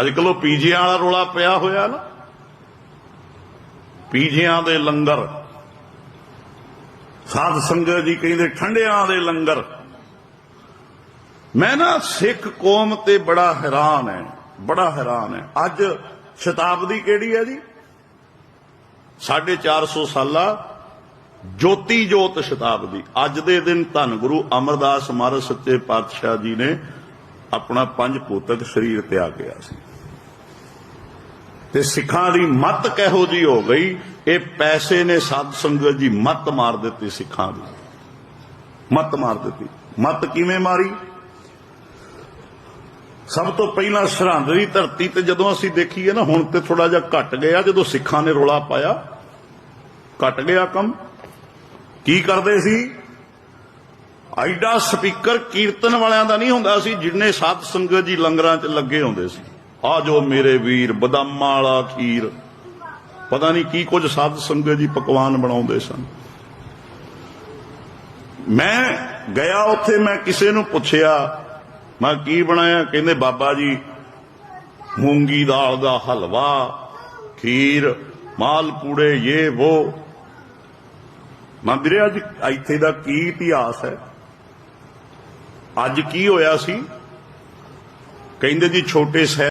ਅੱਜ ਕੱਲ੍ਹ ਉਹ ਪੀਜੀਆਂ ਵਾਲਾ ਰੋਲਾ ਪਿਆ ਹੋਇਆ ਨਾ। ਪੀਜੀਆਂ ਦੇ ਲੰਗਰ। ਸਾਧ ਸੰਗਤ ਜੀ ਕਹਿੰਦੇ, ਠੰਡਿਆਂ ਦੇ ਲੰਗਰ। ਮੈਂ ਨਾ ਸਿੱਖ ਕੌਮ ਤੇ ਬੜਾ ਹੈਰਾਨ ਹੈ ਬੜਾ ਹੈਰਾਨ ਹੈ ਅੱਜ ਸ਼ਤਾਬਦੀ ਕਿਹੜੀ ਹੈ ਜੀ? 450 ਸਾਲਾ ਜੋਤੀ ਜੋਤ ਸ਼ਤਾਬਦੀ। ਅੱਜ ਦੇ ਦਿਨ ਧੰਨ ਗੁਰੂ ਅਮਰਦਾਸ ਮਹਾਰਾਜ ਸੱਚੇ ਪਾਤਸ਼ਾਹ ਜੀ ਨੇ ਆਪਣਾ ਪੰਜ ਪੋਤਕ ਸਰੀਰ ਤਿਆਗਿਆ ਸੀ। ਤੇ ਸਿੱਖਾਂ ਦੀ ਮੱਤ ਕਿਹੋ ਜੀ ਹੋ ਗਈ? ਇਹ ਪੈਸੇ ਨੇ ਸਾਧ ਸੰਗਤ ਜੀ ਮੱਤ ਮਾਰ ਦਿੱਤੀ ਸਿੱਖਾਂ ਦੀ। ਮੱਤ ਮਾਰ ਦਿੱਤੀ। ਮੱਤ ਕਿਵੇਂ ਮਾਰੀ? ਸਭ ਤੋਂ ਪਹਿਲਾਂ ਸਰਹੰਦ ਦੀ ਧਰਤੀ ਤੇ ਜਦੋਂ ਅਸੀਂ ਦੇਖੀਏ ਨਾ, ਹੁਣ ਤੇ ਥੋੜਾ ਜਿਹਾ ਘਟ ਗਿਆ, ਜਦੋਂ ਸਿੱਖਾਂ ਨੇ ਰੋਲਾ ਪਾਇਆ। ਘਟ ਗਿਆ ਕੰਮ। ਕੀ ਕਰਦੇ ਸੀ? ਐਡਾ ਸਪੀਕਰ ਕੀਰਤਨ ਵਾਲਿਆਂ ਦਾ ਨਹੀਂ ਹੁੰਦਾ ਸੀ, ਜਿੰਨੇ ਸਾਧ ਸੰਗਤ ਜੀ ਲੰਗਰਾਂ 'ਚ ਲੱਗੇ ਹੁੰਦੇ ਸੀ। ਆ ਜੋ ਮੇਰੇ ਵੀਰ ਬਦਾਮਾਂ ਵਾਲਾ ਖੀਰ। ਪਤਾ ਨਹੀਂ ਕੀ ਕੁਝ ਸਾਧ ਸੰਗਤ ਜੀ ਪਕਵਾਨ ਬਣਾਉਂਦੇ ਸਨ। ਮੈਂ ਗਿਆ ਉੱਥੇ, ਮੈਂ ਕਿਸੇ ਨੂੰ ਪੁੱਛਿਆ, ਮੈਂ ਕੀ ਬਣਾਇਆ? ਕਹਿੰਦੇ, ਬਾਬਾ ਜੀ, ਮੂੰਗੀ ਦਾਲ ਦਾ ਹਲਵਾ, ਖੀਰ, ਮਾਲ ਪੂੜੇ ਇਹ ਉਹ ਮੈਂ ਵੀਰੇ, ਅੱਜ ਇੱਥੇ ਦਾ ਕੀ ਇਤਿਹਾਸ ਹੈ? ਅੱਜ ਕੀ ਹੋਇਆ ਸੀ? ਕਹਿੰਦੇ ਜੀ, ਛੋਟੇ ਸਾਹਿਬ